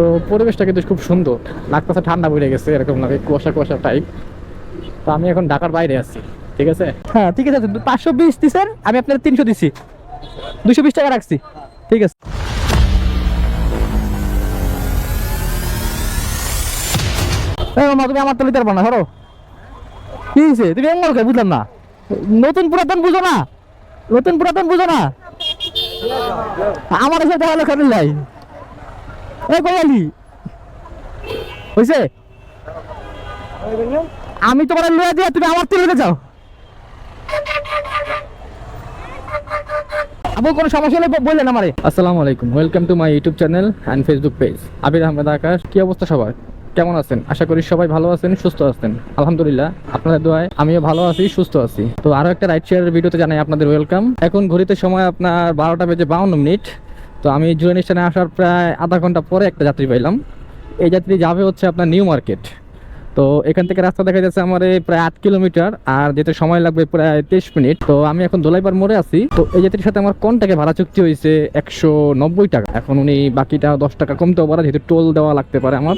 তো পরিবেশটা কিন্তু খুব সুন্দর। লাগতেছে ঠান্ডা পড়ে গেছে, এরকম লাগে, কুয়াশা কুয়াশা টাইপ তো আমি এখন ঢাকার বাইরে আছি, ঠিক আছে? হ্যাঁ ঠিক আছে, পাঁচশো বিশ দিচ্ছেন আমি আপনার তিনশো দিচ্ছি দুশো বিশ টাকা রাখছি, ঠিক আছে। আমার সাথে এই কয়ালি আমি তোমার লয়ে দিয়ে তুমি আমার তুলে যাও। আপু কোনো সমস্যা হলে বললেন আমারে। আসসালামু আলাইকুম। Welcome to my YouTube channel and Facebook page Abir Ahmed Akash, কি অবস্থা সবার? কেমন আছেন? আশা করি সবাই ভালো আছেন, সুস্থ আছেন। আলহামদুলিল্লাহ, আপনাদের দোয়ায় আমিও ভালো আছি, সুস্থ আছি। তো আরও একটা রাইড শেয়ারের ভিডিওতে জানাই আপনাদের ওয়েলকাম এখন ঘড়িতে সময় আপনার বারোটা বেজে বাউন্ন মিনিট। তো আমি জুয়েন স্টেশনে আসার প্রায় আধা ঘণ্টা পরে একটা যাত্রী পাইলাম। এই যাত্রী যাবে হচ্ছে আপনার নিউ মার্কেট। তো এখান থেকে রাস্তা দেখা যাচ্ছে আমার এই প্রায় আট কিলোমিটার, আর যেতে সময় লাগবে প্রায় তেইশ মিনিট। তো আমি এখন দোলাইবার মোড়ে আছি। তো এই যাত্রীর সাথে আমার কনটাকে ভাড়া চুক্তি হয়েছে? একশো নব্বই টাকা। এখন উনি বাকিটা দশ টাকা কমতেও পারে, যেহেতু টোল দেওয়া লাগতে পারে আমার।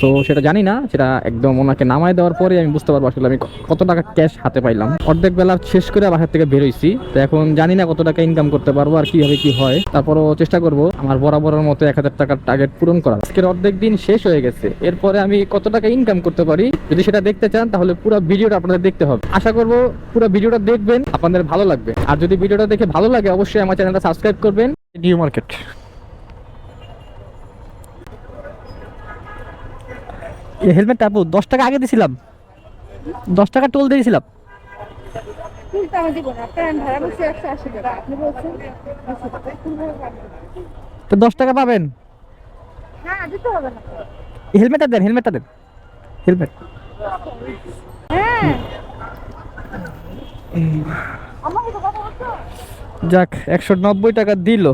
তো সেটা জানি না, সেটা একদম ওনাকে নামায় দেওয়ার পরে আমি বুঝতে পারব আসলে আমি কত টাকা ক্যাশ হাতে পাইলাম। অর্ধেক বেলা শেষ করে বাসার থেকে বেরোইছি। তো এখন জানি না কত টাকা ইনকাম করতে পারব আর কীভাবে কি হয়। তারপরও চেষ্টা করব আমার বরাবরের মতো এক হাজার টাকার টার্গেট পূরণ করা আজকের অর্ধেক দিন শেষ হয়ে গেছে। এরপরে আমি কত টাকা ইনকাম করতে পারি? যদি সেটা দেখতে চান, তাহলে পুরো ভিডিওটা আপনাদের দেখতে হবে। আশা করব পুরো ভিডিওটা দেখবেন, আপনাদের ভালো লাগবে। আর যদি ভিডিওটা দেখে ভালো লাগে, অবশ্যই আমার চ্যানেলটা সাবস্ক্রাইব করবেন। নিউ মার্কেট হেলমেটটা আপু দশ টাকা আগে দিয়েছিলাম দশ টাকা টোল দিয়েছিলাম? তো দশ টাকা পাবেন? এই হেলমেটটা দেন হেলমেটটা দেন। হেলমেট। হ্যাঁ। যাক একশো নব্বই টাকা দিল।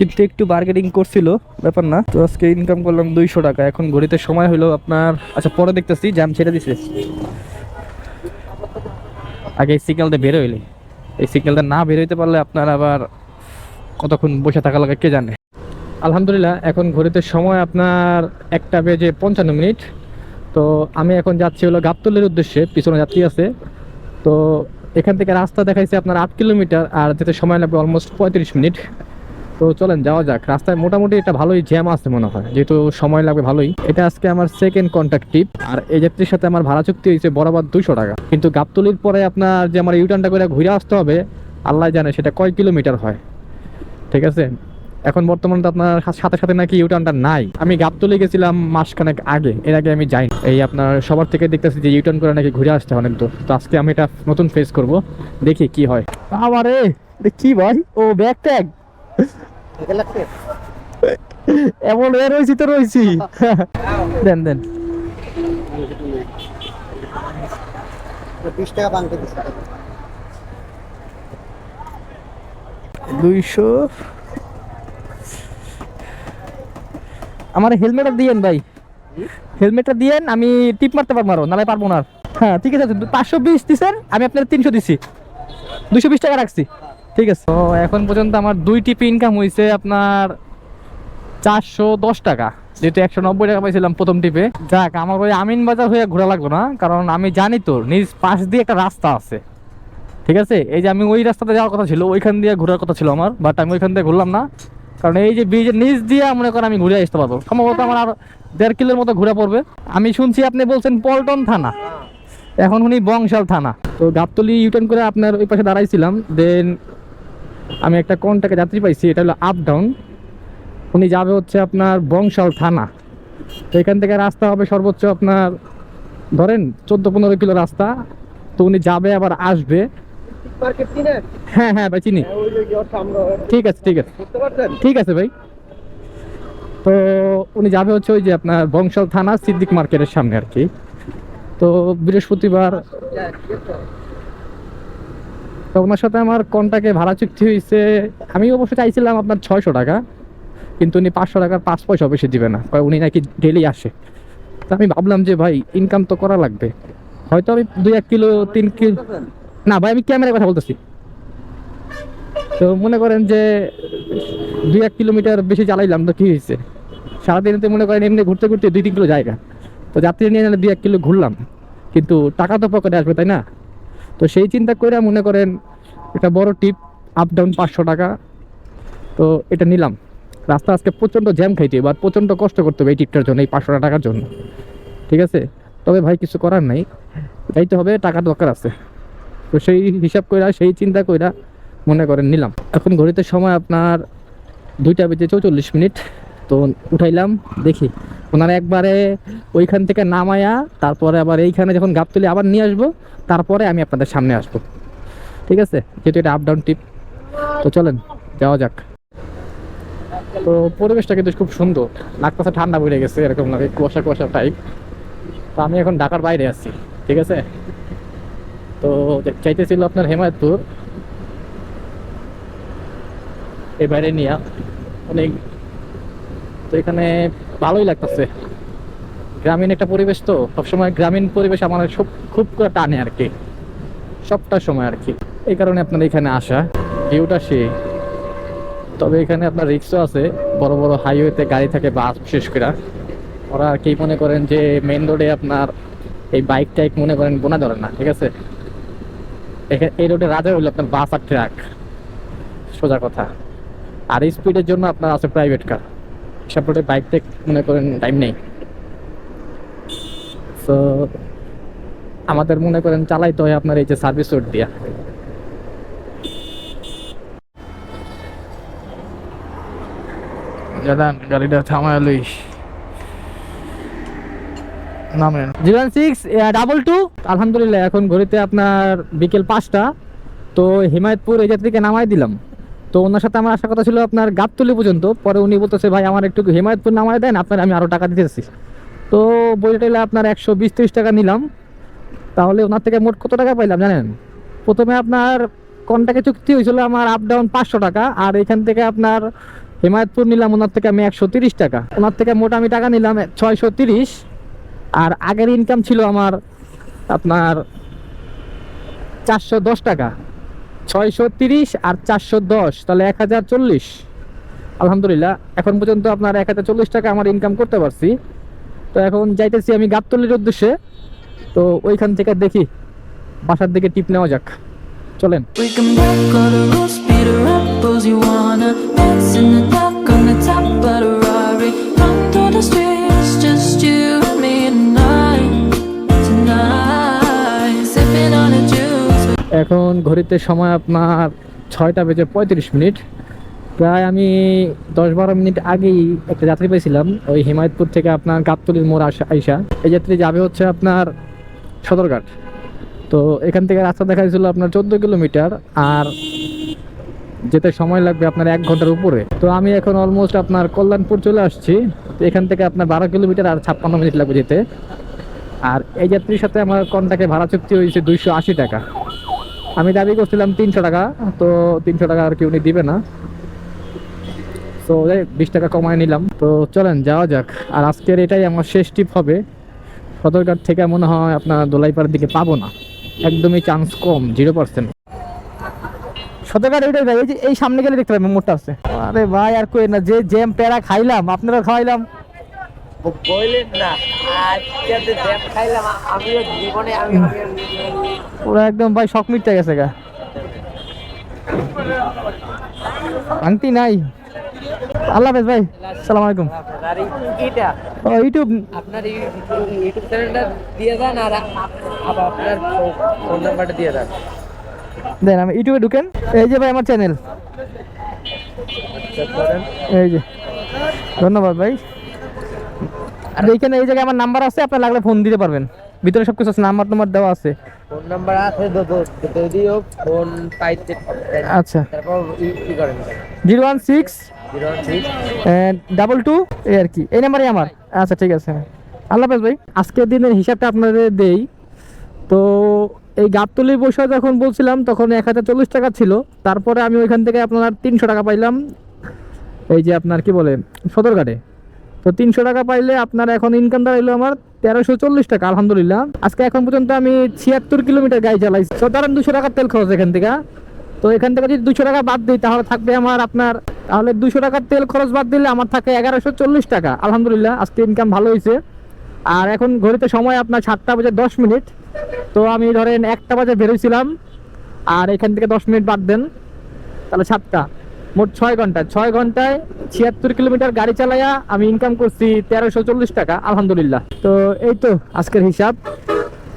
কিন্তু একটু বার্গেনিং করছিল, ব্যাপার না। তো আজকে ইনকাম করলাম দুইশো টাকা। এখন ঘড়িতে সময় হলো আপনার আচ্ছা পরে দেখতেছি জ্যাম ছেড়ে দিছে। আগে এই সিগন্যালটা বের হইলে। এই সিগন্যালটা না বের হইতে পারলে আপনার আবার কতক্ষণ বসে থাকা লাগে কে জানে। আলহামদুলিল্লাহ, এখন ঘড়িতে সময় আপনার একটা বেজে পঞ্চান্ন মিনিট। তো আমি এখন যাচ্ছি হলো গাবতলের উদ্দেশ্যে, পিছনে যাত্রী আছে। তো এখান থেকে রাস্তা দেখাইছে আপনার আট কিলোমিটার, আর যেতে সময় লাগবে অলমোস্ট পঁয়ত্রিশ মিনিট। তো চলেন, যাওয়া যাক। রাস্তায় মোটামুটি এটা ভালোই জ্যাম আছে মনে হয়, যেহেতু সময় লাগবে ভালোই। এটা আজকে আমার সেকেন্ড কন্ট্যাক্ট টিপ আর এই যাত্রীর সাথে আমার ভাড়া চুক্তি হয়েছে বরাবর দুইশো টাকা। কিন্তু গাবতলির পরে আপনার যে আমার ইউটার্নটা করে ঘুরে আসতে হবে, আল্লাহ জানে সেটা কয় কিলোমিটার হয়। ঠিক আছে? এখন বর্তমানে তো আপনার সাথে সাথে নাকি ইউটার্নটা নাই। আমি গাবতলি গেছিলাম মাসখানেক আগে, এর আগে আমি যাই এই আপনার সবার থেকে দেখতেছি যে ইউটার্ন করে নাকি ঘুরে আসতে অনেক দূর। তো আজকে আমি এটা নতুন ফেস করব, দেখি কি হয়। আবারে কি ভাই? ও ব্যাগ ট্যাগ। এমন এ রয়েছি তো রয়েছি দেন দেন। বিশ টাকা বাংকে দুইশো। আমার হেলমেটটা দিয়েন ভাই। হেলমেটটা দিয়েন আমি টিপ মারতে পারব আরও নালে পারব না হ্যাঁ ঠিক আছে পাঁচশো বিশ দিচ্ছেন আমি আপনার তিনশো দিচ্ছি দুশো বিশ টাকা রাখছি। ঠিক আছে। তো এখন পর্যন্ত আমার দুই টিপি ইনকাম হয়েছে আপনার চারশো দশ টাকা। যেহেতু একশো নব্বই টাকা পাইছিলাম প্রথম টিপে যাক, আমার ওই আমিন বাজার হয়ে ঘোরা লাগল না, কারণ আমি জানি তো, নিজ পাশ দিয়ে একটা রাস্তা আছে। ঠিক আছে? এই যে আমি ওই রাস্তাতে যাওয়ার কথা ছিল, ওইখান দিয়ে ঘোরার কথা ছিল আমার বাট আমি ওইখান দিয়ে ঘুরলাম না। কারণ এই যে ব্রিজের নিচ দিয়ে মনে করেন আমি ঘুরে আসতে পারব। সম্ভবত আমার আর দেড় কিলোর মতো ঘোরা পড়বে। আমি শুনছি আপনি বলছেন পল্টন থানা। এখন উনি বংশাল থানা। তো গাবতলি ইউটার্ন করে আপনার ওই পাশে দাঁড়াইছিলাম দেন আমি একটা কন্টাকে যাত্রী পাইছি, এটা হলো আপ ডাউন উনি যাবে হচ্ছে আপনার বংশাল থানা। তো এখান থেকে রাস্তা হবে সর্বোচ্চ আপনার, ধরেন চোদ্দ পনেরো কিলো রাস্তা। তো উনি যাবে আবার আসবে। হ্যাঁ হ্যাঁ ভাই, চিনি। ঠিক আছে ঠিক আছে। ঠিক আছে, ভাই। তো উনি যাবে হচ্ছে ওই যে আপনার বংশাল থানা, সিদ্দিক মার্কেটের সামনে আর কি। তো বৃহস্পতিবার তো ওনার সাথে আমার কন্টাকে ভাড়া চুক্তি হয়েছে আমি অবশ্য চাইছিলাম আপনার ছয়শো টাকা, কিন্তু উনি পাঁচশো টাকার পাঁচ পয়সা বেশি দিবে না উনি নাকি ডেলি আসে। তো আমি ভাবলাম যে ভাই ইনকাম তো করা লাগবে। হয়তো আমি দুই এক কিলো, তিন কিলো না ভাই, আমি ক্যামেরায় কথা বলতেছি। তো মনে করেন যে দুই এক কিলোমিটার বেশি চালাইলাম তো কি হয়েছে সারাদিনেতে মনে করেন এমনি ঘুরতে ঘুরতে দুই তিন কিলো জায়গা। তো যাত্রী নিয়ে দুই এক কিলো ঘুরলাম। কিন্তু টাকা তো পকেটে আসবে, তাই না? তো সেই চিন্তা করে মনে করেন একটা বড় টিপ আপ ডাউন পাঁচশো টাকা। তো এটা নিলাম। রাস্তা আজকে প্রচণ্ড জ্যাম খাইতে এবার প্রচণ্ড কষ্ট করতে হবে এই টিপটার জন্য, এই পাঁচশো টাকার জন্য। ঠিক আছে? তবে ভাই কিছু করার নাই। যাইতে হবে, টাকা দরকার আছে। তো সেই হিসাব কইরা, সেই চিন্তা কইরা মনে করেন নিলাম। এখন ঘড়িতে সময় আপনার দুইটা বেজে চৌচল্লিশ মিনিট। তো উঠাইলাম, দেখি। ওনারা একবারে ওইখান থেকে নামায়া, তারপরে আবার এইখানে যখন গাপ তুলে আবার নিয়ে আসব, তারপরে আমি আপনাদের সামনে আসব। ঠিক আছে? যেহেতু এটা আপ ডাউন টিপ তো চলেন, যাওয়া যাক। তো পরিবেশটা কিন্তু খুব সুন্দর। লাগতেছে ঠান্ডা পড়ে গেছে, এরকম লাগে, কুয়াশা কুয়াশা টাইপ তো আমি এখন ঢাকার বাইরে আছি, ঠিক আছে? তো চাইতেছিল আপনার হেমায়তপুর। এই বাইরে নিয়ে, অনেক তো এখানে ভালোই লাগতেছে। গ্রামীণ একটা পরিবেশ তো, সবসময় গ্রামীণ পরিবেশ আমার সব খুব করে টানে আর কি। সবটা সময় আর কি। এই কারণে আপনার এখানে আসা, ভিউটা সে তবে এখানে আপনার রিক্সও আছে, বড় বড় হাইওয়েতে গাড়ি থাকে বাস বিশেষ করে। ওরা আর কি মনে করেন যে মেন রোডে আপনার এই বাইক টাইক মনে করেন বোনা ধরে না, ঠিক আছে? এখা- এই রোডে রাজা হইল আপনার বাস আর ট্রাক সোজা কথা। আর স্পিডের জন্য আপনার আছে প্রাইভেট কার সব রোডে বাইক টাইক মনে করেন টাইম নেই। তো আমাদের মনে করেন চালাইতে হয় আপনার এই যে সার্ভিস রোড দিয়া। দাদা গাড়িটা থামায় লইস। নামেন। জিরো সিক্স ডাবল টু আলহামদুলিল্লাহ এখন ঘড়িতে আপনার বিকেল পাঁচটা। তো হিমায়তপুর এই যাত্রীকে নামাই দিলাম। তো ওনার সাথে আমার আসার কথা ছিল আপনার গাবতলি পর্যন্ত। পরে উনি বলতেছে, ভাই, আমার একটু হিমায়তপুর নামাই দেন, আপনার আমি আরও টাকা দিতেছি তো বইটাইলে আপনার একশো বিশ, ত্রিশ টাকা নিলাম। তাহলে ওনার থেকে মোট কত টাকা পাইলাম জানেন? প্রথমে আপনার কন্ট্যাক্টে চুক্তি হয়েছিল আমার আপ ডাউন পাঁচশো টাকা, আর এখান থেকে আপনার হিমায়তপুর নিলাম, ওনার থেকে আমি একশো তিরিশ টাকা। ওনার থেকে মোট আমি টাকা নিলাম ছয়শো তিরিশ, আর আগের ইনকাম ছিল আমার আপনার চারশো দশ টাকা। ছয়শো তিরিশ আর চারশো দশ, তাহলে এক হাজার চল্লিশ। আলহামদুলিল্লাহ, এখন পর্যন্ত আপনার এক হাজার চল্লিশ টাকা আমার ইনকাম করতে পারছি। তো এখন যাইতেছি আমি গাবতলির উদ্দেশ্যে। তো ওইখান থেকে দেখি, বাসার দিকে টিপ নেওয়া যাক। চলেন। ঘড়িতে সময় আপনার ছয়টা বেজে পঁয়ত্রিশ মিনিট। প্রায় আমি দশ বারো মিনিট আগেই একটা যাত্রী পেয়েছিলাম, ওই হিমায়তপুর থেকে আপনার গাবতলির মোড় আসা আইসা। এই যাত্রী যাবে হচ্ছে আপনার সদরঘাট। তো এখান থেকে রাস্তা দেখা গেছিল আপনার চোদ্দ কিলোমিটার আর যেতে সময় লাগবে আপনার এক ঘণ্টার উপরে। তো আমি এখন অলমোস্ট আপনার কল্যাণপুর চলে আসছি। তো এখান থেকে আপনার বারো কিলোমিটার আর ছাপ্পান্ন মিনিট লাগবে যেতে। আর এই যাত্রীর সাথে আমার কন্টাক্টে ভাড়া চুক্তি হয়েছে দুইশো আশি টাকা। আমি দাবি করছিলাম তিনশো টাকা, তো তিনশো টাকা আর কি উনি দিবে না। তো বিশ টাকা কমায় নিলাম। তো চলেন, যাওয়া যাক। আর আজকের এটাই আমার শেষ টিপ হবে। সদরঘাট থেকে মনে হয় আপনার দোলাইপাড়ের দিকে পাবো না। একদমই চান্স কম জিরো পার্সেন্ট সদরঘাট ওইটাই ভাই, এই সামনে গেলে দেখতে পাবেন মোটটা আছে। আরে ভাই, আর কই না, যে জ্যাম প্যারা খাইলাম আপনারা খাওয়াইলাম। বললেন না আজকে জ্যাম খাইলাম আমিও জীবনে আমি পুরো একদম ভাই শখ মিটতে গেছে গা। আংটি নাই। আল্লাহ হাফেজ ভাই সালাম আলাইকুম। এটা ও ইউটিউব। আপনার ইউটিউব চ্যানেলটা দিয়ে দেন আর আপনার ফোন নাম্বারটা দিয়ে দেন দেন আমি ইউটিউবে ঢুকেন। এই যে ভাই আমার চ্যানেল। এই যে। ধন্যবাদ ভাই। আর এইখানে এই জায়গায় আমার নাম্বার আছে আপনার লাগলে ফোন দিতে পারবেন। ভিতরে সব কিছু আছে নাম্বার টাম্বার দেওয়া আছে। ফোন নাম্বার আছে যদিও ফোন পাইতে আচ্ছা। তারপর ই করেন। Zero one six double two এই আর কি। এই নাম্বারই আমার। আচ্ছা ঠিক আছে। আল্লাহ হাফেজ ভাই আজকের দিনের হিসাবটা আপনাদের দেই। তো এই গাবতলির বসে যখন বলছিলাম তখন এক হাজার চল্লিশ টাকা ছিল। তারপরে আমি ওইখান থেকে আপনার তিনশো টাকা পাইলাম। এই যে আপনার কি বলে সদরঘাটে। তো তিনশো টাকা পাইলে আপনার এখন ইনকাম দাঁড়াইলো আমার তেরোশো চল্লিশ টাকা, আলহামদুলিল্লাহ। আজকে এখন পর্যন্ত আমি ছিয়াত্তর কিলোমিটার গাড়ি চালাইছি। তো ধরেন দুশো টাকার তেল খরচ এখান থেকে তো এখান থেকে যদি দুশো টাকা বাদ দিই, তাহলে থাকবে আমার আপনার, তাহলে দুশো টাকার তেল খরচ বাদ দিলে আমার থাকে এগারোশো চল্লিশ টাকা, আলহামদুলিল্লাহ, আজকে ইনকাম ভালো হয়েছে। আর এখন ঘড়িতে সময় আপনার সাতটা বাজে দশ মিনিট। তো আমি ধরেন একটা বাজে বেরোইছিলাম আর এখান থেকে দশ মিনিট বাদ দেন, তাহলে সাতটা। মোট ছয় ঘণ্টা। ছয় ঘন্টায় ছিয়াত্তর কিলোমিটার গাড়ি চালাইয়া আমি ইনকাম করছি তেরোশো চল্লিশ টাকা, আলহামদুলিল্লাহ। তো এই তো আজকের হিসাব।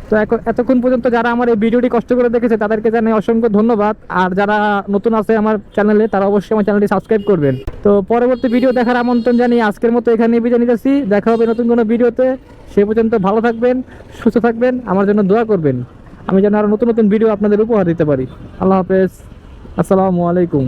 তো এখন এতক্ষণ পর্যন্ত যারা আমার এই ভিডিওটি কষ্ট করে দেখেছে, তাদেরকে জানাই অসংখ্য ধন্যবাদ। আর যারা নতুন আছে আমার চ্যানেলে, তারা অবশ্যই আমার চ্যানেলটি সাবস্ক্রাইব করবেন। তো পরবর্তী ভিডিও দেখার আমন্ত্রণ জানিয়ে আজকের মতো এখানে বিদায় নিতেছি দেখা হবে নতুন কোনো ভিডিওতে। সে পর্যন্ত ভালো থাকবেন, সুস্থ থাকবেন, আমার জন্য দোয়া করবেন। আমি যেন আরও নতুন নতুন ভিডিও আপনাদের উপহার দিতে পারি। আল্লাহ হাফেজ। আসসালামু আলাইকুম।